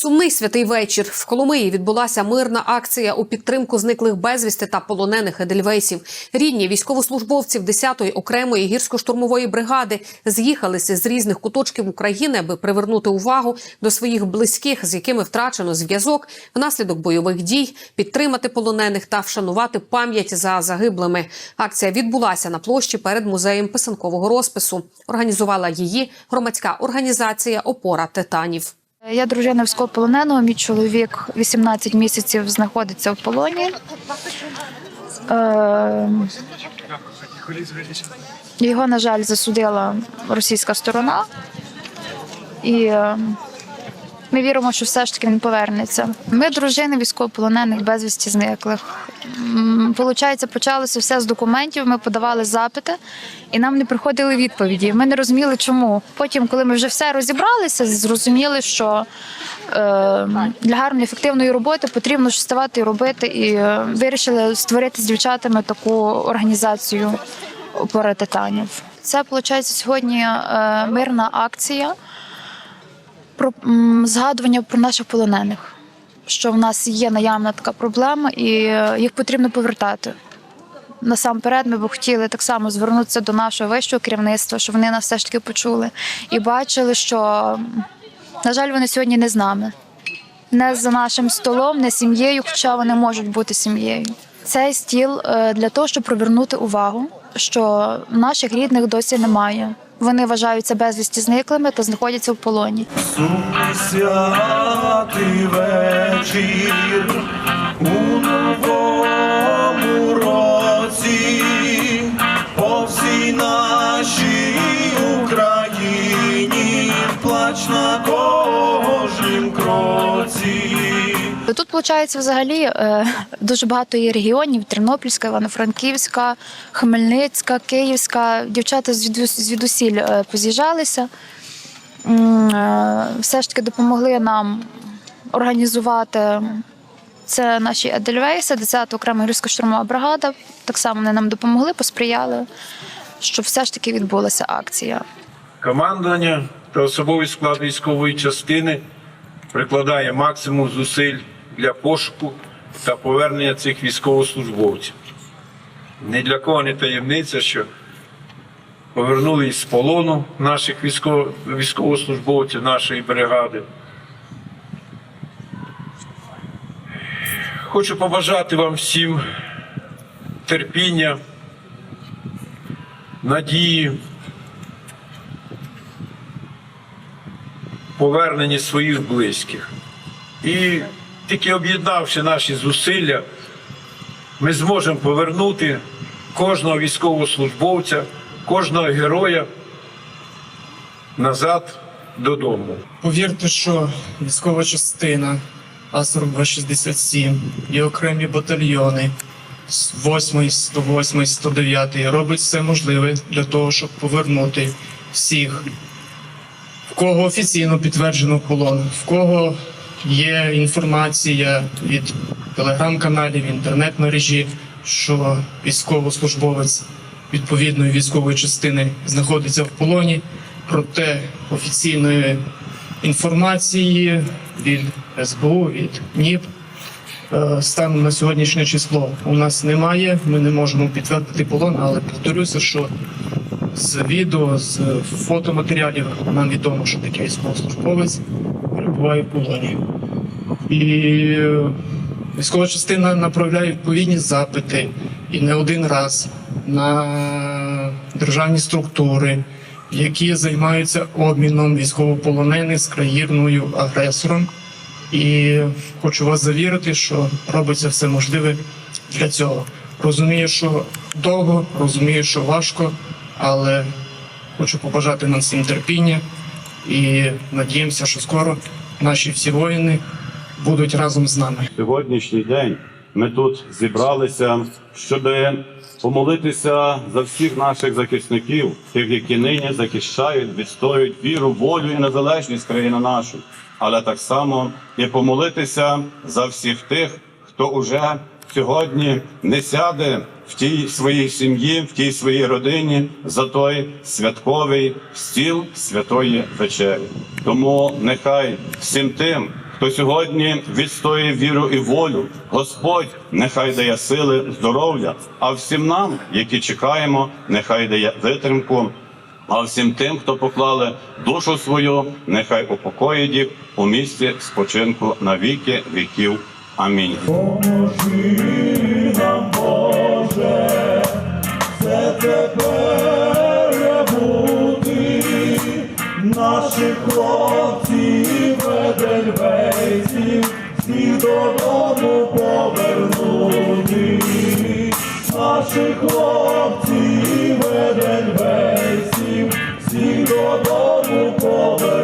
Сумний святий вечір в Коломиї відбулася мирна акція у підтримку зниклих безвісти та полонених едельвейсів. Рідні військовослужбовців 10-ї окремої гірсько-штурмової бригади з'їхалися з різних куточків України, аби привернути увагу до своїх близьких, з якими втрачено зв'язок внаслідок бойових дій, підтримати полонених та вшанувати пам'ять за загиблими. Акція відбулася на площі перед музеєм писанкового розпису. Організувала її громадська організація Опора титанів. Я дружина військовополоненого, мій чоловік 18 місяців знаходиться в полоні. Е, Його, на жаль, засудила російська сторона. І е, ми віримо, що все ж таки він повернеться. Ми дружини військовополонених безвісті зниклих. Получається, почалося все з документів. Ми подавали запити, і нам не приходили відповіді. Ми не розуміли, чому. Потім, коли ми вже все розібралися, зрозуміли, що е, для гарної ефективної роботи потрібно ж ставати і робити. І е, вирішили створити з дівчатами таку організацію опора титанів. Це виходить сьогодні е, мирна акція про згадування про наших полонених, що в нас є наявна така проблема, і е, їх потрібно повертати. Насамперед, ми б хотіли так само звернутися до нашого вищого керівництва, щоб вони нас все ж таки почули і бачили, що, на жаль, вони сьогодні не з нами, не за нашим столом, не сім'єю, хоча вони можуть бути сім'єю. Цей стіл е, для того, щоб привернути увагу, що наших рідних досі немає. Вони вважаються безвісті зниклими та знаходяться в полоні. Сумний святий вечір виходить взагалі е, дуже багато є регіонів: Тернопільська, Івано-Франківська, Хмельницька, Київська. Дівчата звідусіль е, поз'їжджалися. Е, Все ж таки допомогли нам організувати. Це наші Едельвейси, 10-та окрема гірсько-штурмова бригада. Так само вони нам допомогли, посприяли, щоб все ж таки відбулася акція. Командування та особовий склад військової частини прикладає максимум зусиль для пошуку та повернення цих військовослужбовців. Ні для кого не таємниця, що повернули з полону наших військово- військовослужбовців нашої бригади. Хочу побажати вам всім терпіння, надії. поверненні своїх близьких. І тільки об'єднавши наші зусилля, ми зможемо повернути кожного військовослужбовця, кожного героя назад додому. Повірте, що військова частина А-4267 і окремі батальйони з 8, 108, 109 робить все можливе для того, щоб повернути всіх, в кого офіційно підтверджено полон, в кого є інформація від телеграм-каналів, інтернет-мережі, що військовослужбовець відповідної військової частини знаходиться в полоні, проте офіційної інформації від СБУ, від НІП е, станом на сьогоднішнє число у нас немає. Ми не можемо підтвердити полон, але повторюся, що з відео, з фотоматеріалів нам відомо, що такий військовослужбовець перебуває в полоні. І е, військова частина направляє відповідні запити і не один раз на державні структури, які займаються обміном військовополонених з країною агресором. І хочу вас завірити, що робиться все можливе для цього. Розумію, що довго, розумію, що важко, але хочу побажати нам всім терпіння і надіємося, що скоро наші всі воїни будуть разом з нами. Сьогоднішній день ми тут зібралися, щоб помолитися за всіх наших захисників, тих, які нині захищають, відстоюють віру, волю і незалежність країни нашої, але так само і помолитися за всіх тих, хто уже сьогодні не сяде в тій своїй сім'ї, в тій своїй родині за той святковий стіл святої вечері. Тому нехай всім тим, хто сьогодні відстоює віру і волю. Господь нехай дає сили, здоров'я, а всім нам, які чекаємо, нехай дає витримку. А всім тим, хто поклали душу свою, нехай упокоїть їх у місці спочинку на віки віків. Амінь. Хлопці, хлопців ведельбейців, всіх додому повернуті, наші хлопці, хлопців ведельбейців, всі додому повернути.